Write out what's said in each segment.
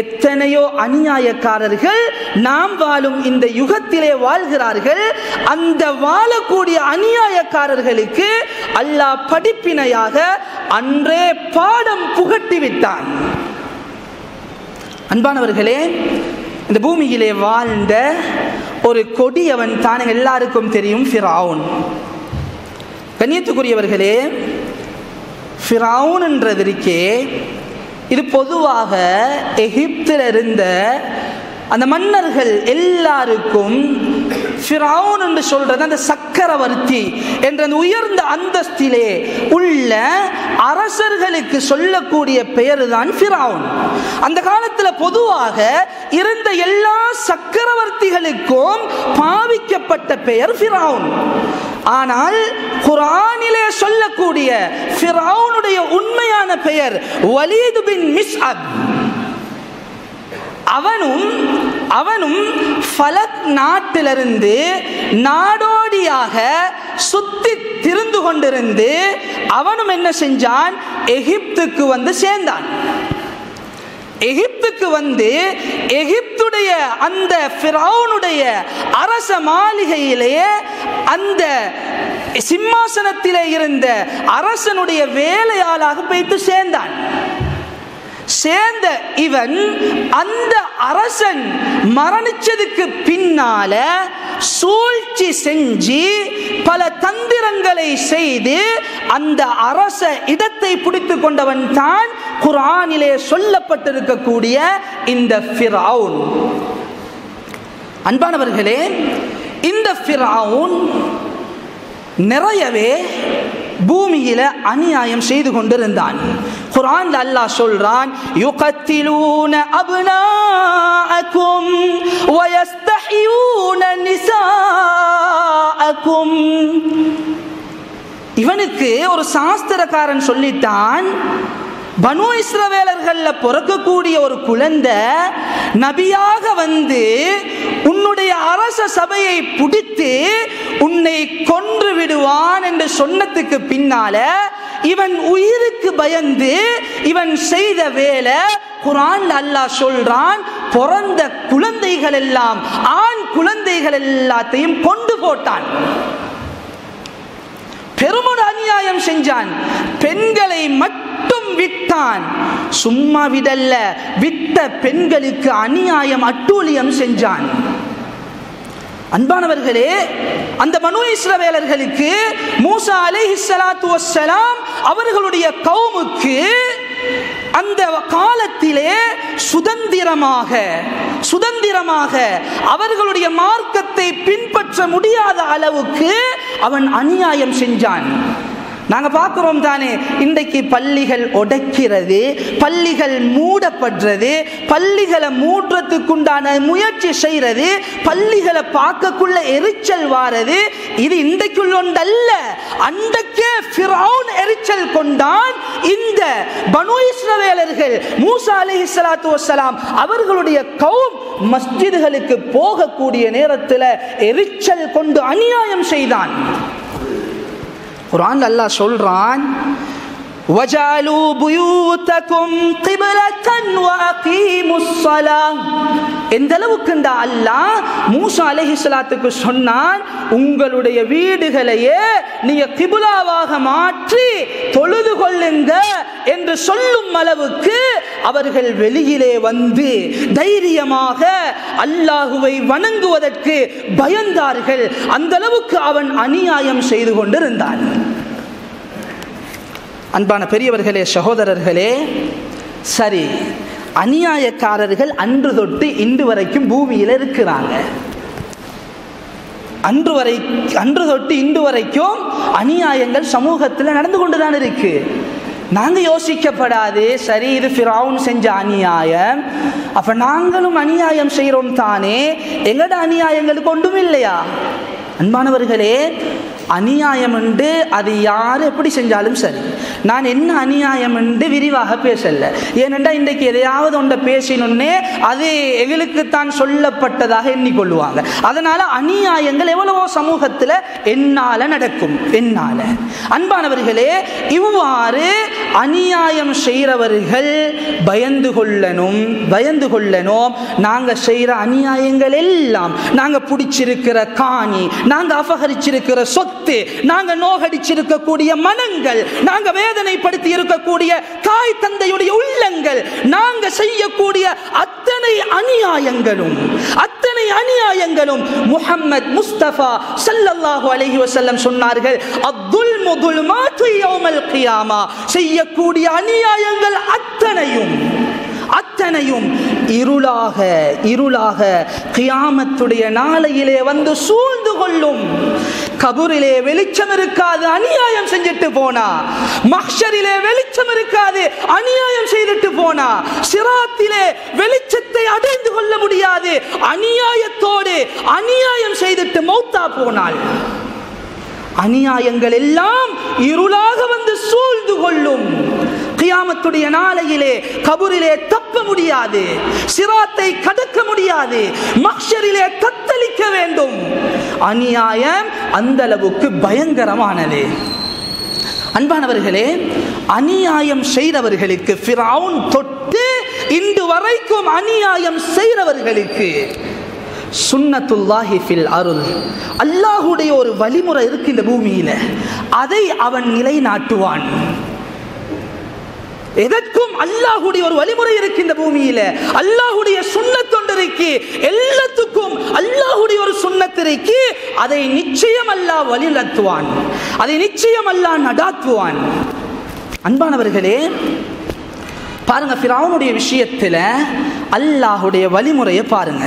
எத்தனையோ அநியாயக்காரர்கள் நாம் வாழும் இந்த யுகத்திலே வாழ்கிறார்கள். அந்த வாழக்கூடிய அநியாயக்காரர்களுக்கு அல்லாஹ் படிப்பினையாக அன்றே பாடம் புகட்டி விட்டான். அன்பானவர்களே இந்த பூமியிலே வாழ்ந்த ஒரு கொடியவன் தான் எல்லாருக்கும் தெரியும் ஃபிராவுன் கண்ணியத்துக்குரியவர்களே ஃபிராவுன் என்றதற்கே இது பொதுவாக எகிப்தில் இருந்த அந்த மன்னர்கள் எல்லாருக்கும் ஃபிரவுன் என்று சொல்றது அந்த சக்கரவர்த்தி என்ற அந்த உயர்ந்த அந்தஸ்திலே உள்ள அரசர்களுக்கு சொல்லக்கூடிய பெயர் தான் ஃபிரவுன் அந்த காலத்தில் பொதுவாக இருந்த எல்லா சக்கரவர்த்திகளுக்கும் பாவிக்கப்பட்ட பெயர் ஃபிரவுன் ஆனால் குரானிலே சொல்லக்கூடிய ஃபிரவுனுடைய உண்மையான பெயர் வலீது பின் மிஸ்அப். அவனும் அவனும் ஃபலக் நாட்டிலிருந்து நாடோடியாக சுத்தி திருந்து கொண்டிருந்து அவனும் என்ன செஞ்சான்? எகிப்துக்கு வந்து சேர்ந்தான். எகிப்துக்கு வந்து எகிப்துடைய அந்த ஃபிரௌனுடைய அரச மாளிகையிலேயே அந்த சிம்மாசனத்திலே இருந்த அரசனுடைய வேலையாளாக போய்த்து சேர்ந்தான். சேர்ந்த இவன் அந்த அரசன் மரணிச்சதுக்கு பின்னால சூழ்ச்சி செஞ்சு பல தந்திரங்களை செய்து அந்த அரச இடத்தை பிடித்து கொண்டவன் தான் குரானிலே சொல்லப்பட்டிருக்கக்கூடிய இந்த ஃபிரவுன் அன்பானவர்களே இந்த ஃபிரவுன் நிறையவே பூமியில அநியாயம் செய்து கொண்டிருந்தான். குரான் அல்லாஹ் சொல்றான் யுகத்திலூன அப்னாஅக்கும் வயஸ்தஹியூன நிசாஅக்கும். இவனுக்கு ஒரு சாஸ்திரக்காரன் சொல்லிட்டான் பனு இஸ்ரவேலர்கள்ல பிறக்கக்கூடிய ஒரு குழந்தை நபியாக வந்து உன்னுடைய அரச சபையை பிடித்து உன்னை கொன்று விடுவான் என்று சொன்னதுக்கு பின்னால இவன் உயிருக்கு பயந்து இவன் செய்த வேலை குரான் அல்லாஹ் சொல்றான் பிறந்த குழந்தைகள் எல்லாம் ஆண் குழந்தைகள் எல்லாத்தையும் கொண்டு போட்டான். பெருமொரு அநியாயம் செஞ்சான். பெண்களை மட்டும் மட்டும் வித்தான். சும்மா விடல்ல. வித்த பெண்களுக்கு அநியாயம் அட்டூழியம் செஞ்சான். அன்பானவர்களே அந்த மனு இஸ்ரவேலர்களுக்கு மூசா அலை ஸலாத்து அவர்களுடைய கவுமுக்கு அந்த காலத்திலே சுதந்திரமாக சுதந்திரமாக அவர்களுடைய மார்க்கத்தை பின்பற்ற முடியாத அளவுக்கு அவன் அநியாயம் செஞ்சான். நாங்கள் பார்க்குறோம் தானே இன்றைக்கு பள்ளிகள் உடைக்கிறது பள்ளிகள் மூடப்படுறது பள்ளிகளை மூடுறதுக்குண்டான முயற்சி செய்கிறது பள்ளிகளை பார்க்கக்குள்ள எரிச்சல் வாரது இது இன்றைக்குள்ள ஒன்றல்ல. அன்றைக்கே ஃபிரௌன் எரிச்சல் கொண்டான் இந்த பனு இஸ்ரவேலர்கள். மூசா அலி இஸ்லாத்து வசலாம் அவர்களுடைய கௌம் மஸ்ஜிதுகளுக்கு போகக்கூடிய நேரத்தில் எரிச்சல் கொண்டு அநியாயம் செய்தான். குரான் அல்லாஹ் சொல்றான் وجعلوا بيوتكم قبلة وأقيموا الصلاة எந்த அளவுக்கு இந்த அல்லாஹ் மூசா அலைஹி ஸலாத்துக்கு சொன்னான் உங்களுடைய வீடுகளையே நீங்க கிபுலாவாக மாற்றி தொழுது கொள்ளுங்க என்று சொல்லும் அளவுக்கு அவர்கள் வெளியிலே வந்து தைரியமாக அல்லாஹுவை வணங்குவதற்கு பயந்தார்கள். அந்த அளவுக்கு அவன் அநியாயம் செய்து கொண்டிருந்தான். அன்பான பெரியவர்களே சகோதரர்களே சரி அநியாயக்காரர்கள் அன்று தொட்டு இன்று வரைக்கும் பூமியில் இருக்கிறாங்க. அன்று வரை அன்று தொட்டு இன்று வரைக்கும் அநியாயங்கள் சமூகத்தில் நடந்து கொண்டுதான் இருக்கு. நாங்கள் யோசிக்கப்படாது சரி இது ஃபிரவுன் செஞ்ச அநியாயம். அப்போ நாங்களும் அநியாயம் செய்கிறோம் தானே எங்களோட அநியாயங்களுக்கு ஒன்றும் இல்லையா? அன்பானவர்களே அநியாயம் என்று அது யார் எப்படி செஞ்சாலும் சரி. நான் என்ன அநியாயம் என்று விரிவாக பேசல. ஏனென்றா இன்றைக்கு எதையாவது ஒன்றை பேசினோன்னே அது எங்களுக்குத்தான் சொல்லப்பட்டதாக எண்ணிக்கொள்வாங்க அதனால அநியாயங்கள் எவ்வளவோ சமூகத்தில் என்னால நடக்கும் என்னால. அன்பானவர்களே இவ்வாறு அநியாயம் செய்கிறவர்கள் பயந்து கொள்ளணும் பயந்து கொள்ளணும். நாங்கள் செய்கிற அநியாயங்கள் எல்லாம் நாங்கள் பிடிச்சிருக்கிற காணி நாங்கள் அபகரிச்சிருக்கிற சொத்து நாங்க நோகடிச்சிருக்கக்கூடிய மனங்கள் நாங்க வேதனைப்படுத்தி இருக்கக்கூடிய தாய் தந்தையுடைய உள்ளங்கள் நாங்க செய்யக்கூடிய அத்தனை அநியாயங்களும் அத்தனை அநியாயங்களும் முஹம்மத் முஸ்தபா சல்லல்லாஹு அலைஹி வஸல்லம் சொன்னார்கள் அப்துல் முதுல்மாத்து யௌமல் கியாமா. செய்யக்கூடிய அநியாயங்கள் அத்தனையும் அத்தனையும் இருளாக இருளாக கியாமத்துடைய நாளையிலே வந்து சூழ்ந்து கொள்ளும் கபூரிலே வெளிச்சம் இருக்காது அநியாயம் செஞ்சுட்டு போனா. மக்ஷரிலே வெளிச்சம் இருக்காது அநியாயம் செய்துட்டு போனா. சிராத்திலே வெளிச்சத்தை அடைந்து கொள்ள முடியாது அநியாயத்தோடு அநியாயம் செய்துட்டு மௌத்தா போனால். அநியாயங்கள் எல்லாம் இருளாக வந்து சூழ்ந்து கொள்ளும். கியாமத்துடைய நாளையிலே கபூரிலே தப்ப முடியாது சிராத்தை கடக்க முடியாது மக்ஷரிலே வேண்டும். அநியாயம் அந்த அளவுக்கு பயங்கரமானது. அன்பானவர்களே அநியாயம் செய்தவர்களுக்கு ஃபிரௌன் தொட்டு இன்று வரைக்கும் அநியாயம் செய்தவர்களுக்கு சுன்னத்துல்லாஹி ஃபில் அருள். அல்லாஹுடைய ஒரு வழிமுறை இருக்கு இந்த பூமியில. அதை அவன் நிலைநாட்டுவான். எதற்கும் அல்லாஹுடைய ஒரு வழிமுறை இருக்கு இந்த பூமியில. அல்லாஹுடைய சுண்ணத்தொண்டு இருக்கு. எல்லாத்துக்கும் அல்லாஹுடைய ஒரு சுண்ணத்திற்கு அதை நிச்சயம் அல்லாஹ் வழிநடத்துவான். அதை நிச்சயம் அல்லாஹ் நடாத்துவான். அன்பானவர்களே பாருங்க பிராவனுடைய விஷயத்துல அல்லாஹுடைய வழிமுறையை பாருங்க.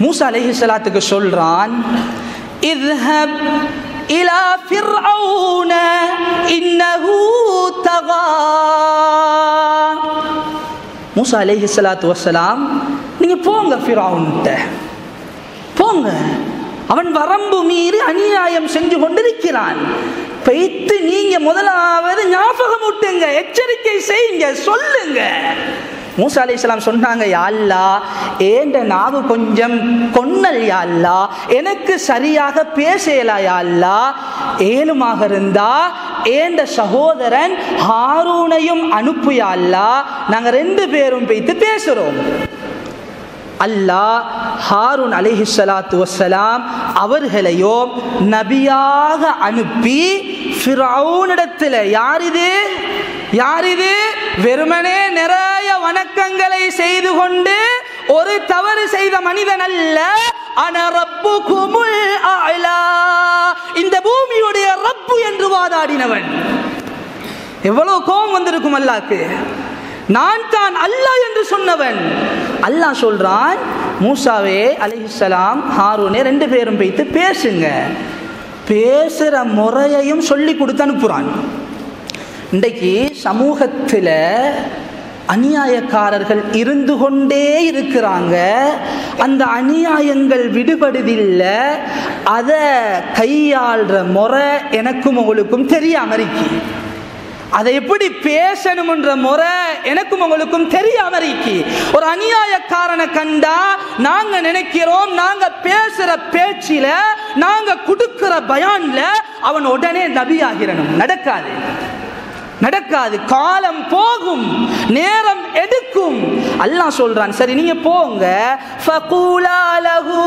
மூசா அலஹி சலாத்துக்கு சொல்றான் இர்ஹப் إلى فرعون إنه طغى மூசா அலைஹி ஸலாத்து வஸலாம் நீங்க போங்க ஃபிரௌன்ட்ட போங்க அவன் வரம்பு மீறி அநியாயம் செஞ்சு கொண்டிருக்கிறான் பெய்த்து நீங்க முதலாவது ஞாபகம் விட்டுங்க எச்சரிக்கை செய்யுங்க சொல்லுங்க மூசா அலி இஸ்லாம் சொன்னாங்க யாழ்லா ஏண்ட நாவு கொஞ்சம் கொன்னல் யாழ்லா எனக்கு சரியாக பேசலா யாழ்லா ஏழுமாக இருந்தா ஏண்ட சகோதரன் ஹாரூனையும் அனுப்பு யாழ்லா நாங்க ரெண்டு பேரும் போய்த்து பேசுறோம். அல்லாஹ் ஹாரூன் அலிஹி சலாத்து வசலாம் அவர்களையோ நபியாக அனுப்பி ஃபிரௌனிடத்தில் யார் இது? யார் இது? வெறுமனே நிறைய வணக்கங்களை செய்து கொண்டு ஒரு தவறு செய்த மனிதன் அல்ல அன இந்த பூமியுடைய ரப்பு என்று வாதாடினவன். எவ்வளவு கோபம் வந்திருக்கும் அல்லாக்கு. நான் தான் அல்லாஹ் என்று சொன்னவன். அல்லாஹ் சொல்றான் மூசாவே அலிஹிசலாம் ஹாரூனே ரெண்டு பேரும் வைத்து பேசுங்க. பேசுற முறையையும் சொல்லி கொடுத்து அனுப்புறான். இன்றைக்கு சமூகத்தில் அநியாயக்காரர்கள் இருந்து கொண்டே இருக்கிறாங்க. அந்த அநியாயங்கள் விடுபடுதில்லை. அதை கையாள்ற முறை எனக்கும் உங்களுக்கும் தெரியாம இருக்கு அதை எப்படி பேசணும்ன்ற முறை எனக்கும் உங்களுக்கும் தெரியாம இருக்கு ஒரு அநியாயக்காரனை கண்டா நாங்க நினைக்கிறோம் நாங்க பேசுற பேச்சில நாங்க கொடுக்கிற பயான்ல அவன் உடனே நபி ஆகிறனும் நடக்காது. நடக்காது காலம் போகும் நேரம் எடுக்கும். அல்லாஹ் சொல்றான் சரி நீங்க போங்க. ஃபகூலா லஹு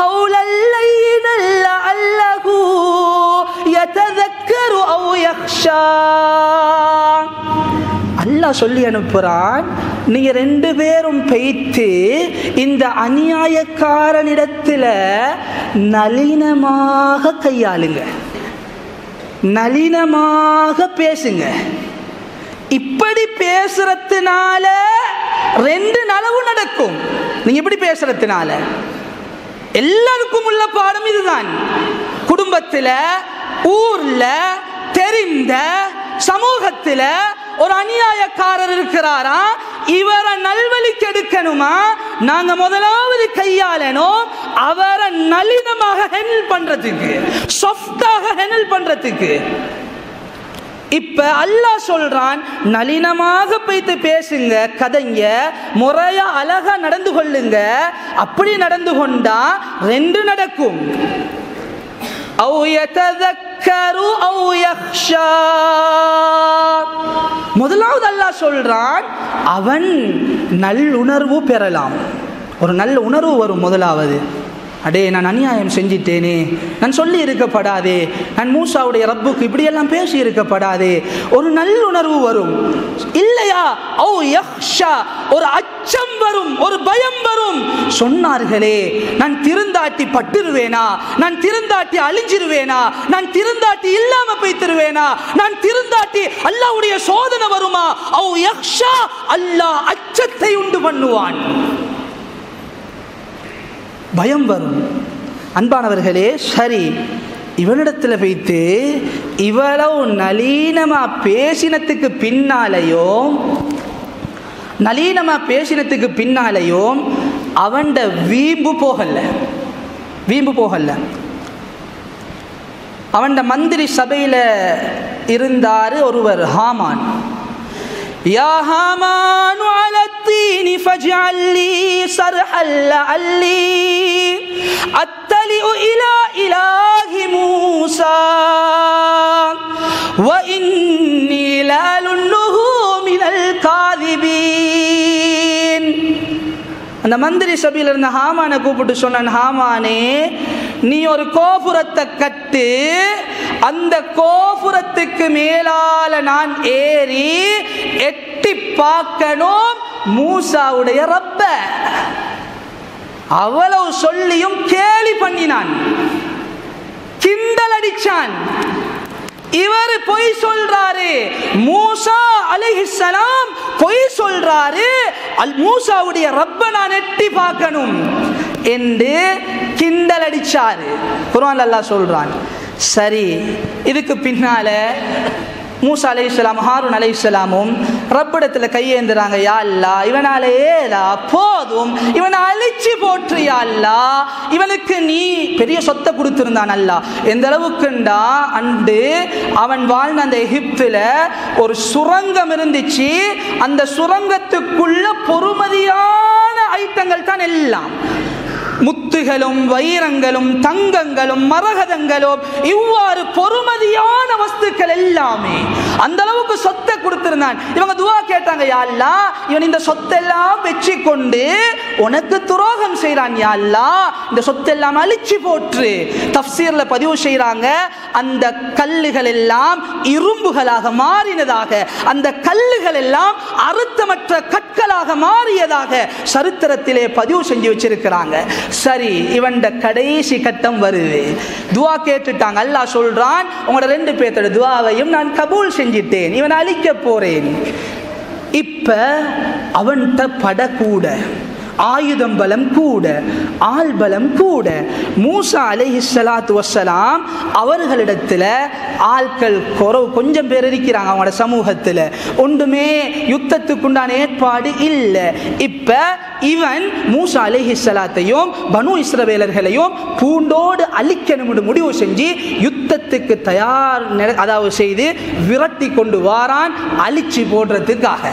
கௌலல் லைனல் லஅல்லஹு அவ் யக்ஷா அல்லாஹ் சொல்லி அனுப்புறான் நீங்க ரெண்டு பேரும் பெய்த்து இந்த அநியாயக்காரனிடத்துல நளினமாக கையாளுங்க. நளினமாக பேசுங்க. இப்படி பேசுறதுனால ரெண்டு நலவு நடக்கும். நீங்க இப்படி பேசுறதுனால? எல்லாருக்கும் உள்ள பாடம் இதுதான். குடும்பத்தில் ஊர்ல தெரிந்த சமூகத்தில் ஒரு அநியாயக்காரர் இருக்கிறாரா இவரை நல்வழிக்கு எடுக்கணுமா நாங்க முதலாவது கையாளணும் அவரை நளினமாக ஹேண்டில் பண்றதுக்கு சாஃப்டாக ஹேண்டில் பண்றதுக்கு இப்ப அல்லாஹ் சொல்றான் நளினமாக போய்த்து பேசுங்க கதைங்க முறையா அழகா நடந்து கொள்ளுங்க அப்படி நடந்து கொண்டா ரெண்டு நடக்கும் أو يتذكر يذكر أو يخشى முதலாவது அல்லாஹ் சொல்றான் அவன் நல்லுணர்வு பெறலாம். ஒரு நல்ல உணர்வு வரும் முதலாவது. அடே நான் அநியாயம் செஞ்சிட்டேனே. நான் சொல்லி இருக்கப்படாதே. நான் மூசாவுடைய ரப்புக்கு இப்படியெல்லாம் பேசி இருக்கப்படாதே. ஒரு நல்லுணர்வு வரும். இல்லையா? ஓ யக்ஷா ஒரு அச்சம் வரும் ஒரு பயம் வரும். சொன்னார்களே நான் திருந்தாட்டி பட்டுருவேனா? நான் திருந்தாட்டி அழிஞ்சிருவேனா? நான் திருந்தாட்டி இல்லாம போய்த்திருவேனா? நான் திருந்தாட்டி அல்லாஹ்வுடைய சோதனை வருமா? ஓ யக்ஷா அல்லாஹ் அச்சத்தை உண்டு பண்ணுவான். பயம் வரும். அன்பானவர்களே சரி இவனிடத்தில் வைத்து இவ்வளவு நளீனமா பேசினத்துக்கு பின்னாலேயும் நளீனமா பேசினத்துக்கு பின்னாலேயும் அவன்ட வீம்பு போகல வீம்பு போகல அவன்ட மந்திரி சபையில் இருந்தார் ஒருவர் ஹாமான் يا هامان على الطين فاجعل لي صرحا لعلي أطلع إلى إله موسى وإني لأظنه அந்த மந்திரி சபையில் இருந்த ஹாமானை கூப்பிட்டு சொன்னான் ஹாமானே நீ ஒரு கோபுரத்தை கட்டு அந்த கோபுரத்துக்கு மேலால நான் ஏறி எட்டி பார்க்கணும் மூசாவுடைய ரப்ப. அவ்வளவு சொல்லியும் கேலி பண்ணினான். கிண்டல் அடிச்சான். இவர் பொய் சொல்றாரு. மூசா அலிஹிசலாம் பொய் சொல்றாரு. அல் மூசாவுடைய ரப்ப நான் எட்டி பார்க்கணும் என்று கிண்டல் அடிச்சாரு. குரான் அல்லா சொல்றான். சரி இதுக்கு பின்னால மூசா அலை இஸ்லாம் ஹாரூன் அலை இஸ்லாமும் ரப்பிடத்தில் கையேந்துறாங்க யா அல்லா இவனாலே ஏலா போதும். இவனை அழிச்சு போற்று யாழ்லா அல்லா இவனுக்கு நீ பெரிய சொத்தை கொடுத்திருந்தான் அல்லா எந்த அளவுக்குண்டா அண்டு அவன் வாழ்ந்த அந்த எகிப்தில் ஒரு சுரங்கம் இருந்துச்சு. அந்த சுரங்கத்துக்குள்ள பொறுமதியான ஐட்டங்கள் தான் எல்லாம். முத்துகளும் வைரங்களும் தங்கங்களும் மரகதங்களும் இவ்வாறு பொறுமதியான வஸ்துக்கள் எல்லாமே அந்த அளவுக்கு சொத்தை கொடுத்திருந்தான். இவங்க துவா கேட்டாங்க யாழ்லா இவன் இந்த சொத்தெல்லாம் வச்சு கொண்டு உனக்கு துரோகம் செய்கிறான் யாழ்லா இந்த சொத்தெல்லாம் அழிச்சு போற்று. தப்சீர்ல பதிவு செய்கிறாங்க அந்த கல்லுகள் எல்லாம் இரும்புகளாக மாறினதாக அந்த கல்லுகள் எல்லாம் அறுத்தமற்ற கற்களாக மாறியதாக சரித்திரத்திலே பதிவு செஞ்சு வச்சிருக்கிறாங்க. சரி இவன் கடைசி கட்டம் வருது. துவா கேட்டுட்டாங்க. அல்லாஹ் சொல்றான் உங்களோட ரெண்டு பேர்த்தோட துவாவையும் நான் கபூல் செஞ்சிட்டேன். இவனை அழிக்க போறேன். இப்ப அவன்கிட்ட படக்கூட. ஆயுதம் பலம் கூட ஆள் பலம் கூட. மூசா அலஹி சலாத்து வஸ்ஸலாம் அவர்களிடத்துல ஆட்கள் குறவு கொஞ்சம் பேர் இருக்கிறாங்க அவங்களோட சமூகத்தில். ஒன்றுமே யுத்தத்துக்குண்டான ஏற்பாடு இல்லை. இப்ப இவன் மூசா அலஹி சலாத்தையும் பனு இஸ்ரவேலர்களையும் பூண்டோடு அழிக்கணும் முடிவு செஞ்சு யுத்தத்துக்கு தயார் அதாவது செய்து விரட்டி கொண்டு வாரான் அழிச்சு போடுறதுக்காக.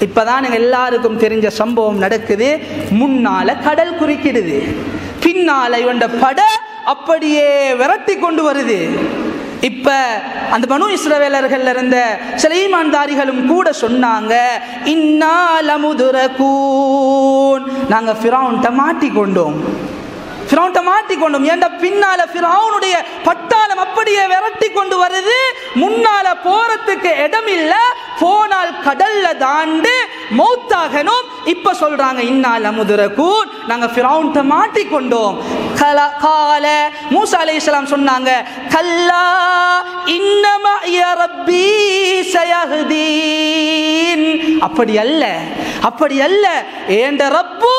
இப்பதான் எங்க எல்லாருக்கும் தெரிஞ்ச சம்பவம் நடக்குது. முன்னால கடல் குறிக்கிடுது. பின்னால இவண்ட பட அப்படியே விரட்டி கொண்டு வருது. இப்ப அந்த பனு இஸ்ரவேலர்கள் இருந்த சில ஈமான்தாரிகளும் கூட சொன்னாங்க இன்னாலமுதுரகூன். நாங்க ஃபிரௌன்ட்ட மாட்டிக்கொண்டோம். ஃபிரௌன்ட்ட மாட்டிக்கொண்டோம். ஏண்ட பின்னால ஃபிரௌனுடைய பட்டாளம் அப்படியே விரட்டி கொண்டு வருது? முன்னால போறதுக்கு இடம் இல்ல போனால் கடல்ல தாண்டு மௌத்தாகணும். இப்ப சொல்றாங்க இன்னால அமுதுரகூன் நாங்க ஃபிரௌன்ட்ட மாட்டிக்கொண்டோம். கல கால மூசா இஸ்லாம் சொன்னாங்க கல்லா இன்னமா ரப்பி சயஹ்தீன். அப்படி அல்ல அப்படி அல்ல. ஏண்ட ரப்பு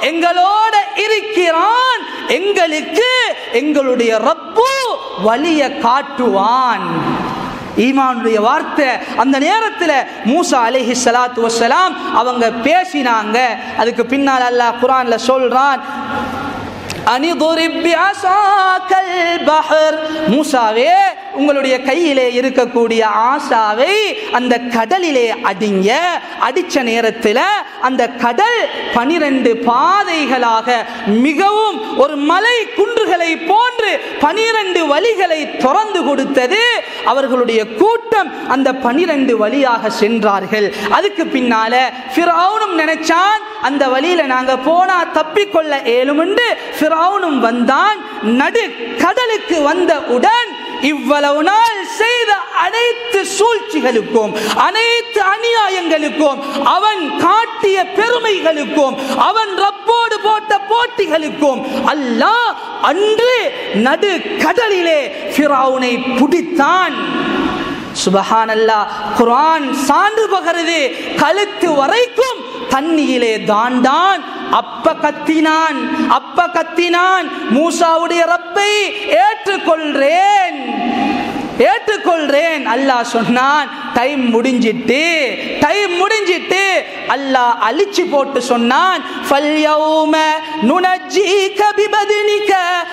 எங்களோட இருக்கிறான். எங்களுக்கு எங்களுடைய ரப்பு வழிய காட்டுவான். ஈமானுடைய வார்த்தை அந்த நேரத்தில் மூசா அலிஹி சலாத்து வசலாம் அவங்க பேசினாங்க. அதுக்கு பின்னால் அல்லாஹ் குரான்ல சொல்றான் மூசாவே உங்களுடைய கையிலே இருக்கக்கூடிய ஆசாவை அந்த கடலிலே அடிங்க. அடிச்ச நேரத்தில் அந்த கடல் பனிரெண்டு பாதைகளாக மிகவும் ஒரு மலை குன்றுகளை போன்று பனிரெண்டு வழிகளை திறந்து கொடுத்தது அவர்களுடைய கூட்டம் அந்த பனிரெண்டு வழியாக சென்றார்கள். அதுக்கு பின்னால ஃபிரௌனும் நினைச்சான் அந்த வழியில நாங்க போனா தப்பிக்கொள்ள ஏழுமென்று ஃபிரௌனும் வந்தான் நடு கடலுக்கு வந்தவுடன் இவ்வளவு நாள் செய்த அனைத்து சூழ்ச்சிகளுக்கும் அனைத்து அநியாயங்களுக்கும் அவன் காட்டிய பெருமைகளுக்கும் அவன் ரப்போடு போட்ட போட்டிகளுக்கும் அல்லாஹ் அன்று நடு கடலிலே ஃபிரௌனை பிடித்தான். சுபஹானல்லா குரான் சான்று பகிறது கழுத்து வரைக்கும் தண்ணியிலே தாண்டான் அப்ப கத்தினான் அப்ப கத்தினான் மூசாவுடைய ரப்பை ஏற்றுக்கொள்றேன். ஏற்றுக்கொள்றேன் அல்லாஹ் சொன்னான். டைம் முடிஞ்சிட்டு டைம் முடிஞ்சிட்டு அல்லாஹ் அழிச்சு போட்டு சொன்னான். ஃபல்யௌம நுனஜ்ஜீக பிபதினிக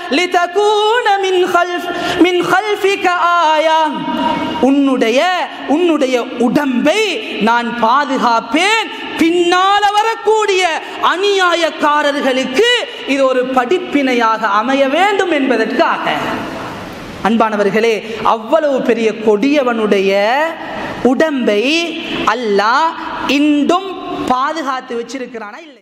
லிதகூன மின் கல்ஃப் மின் கல்ஃபிக ஆயா. உன்னுடைய உன்னுடைய உடம்பை நான் பாதுகாப்பேன். பின்னால வரக்கூடிய அநியாயக்காரர்களுக்கு இது ஒரு படிப்பினையாக அமைய வேண்டும் என்பதற்காக. அன்பானவர்களே அவ்வளவு பெரிய கொடியவனுடைய உடம்பை அல்லாஹ் இன்றும் பாதுகாத்து வச்சிருக்கிறானா இல்லை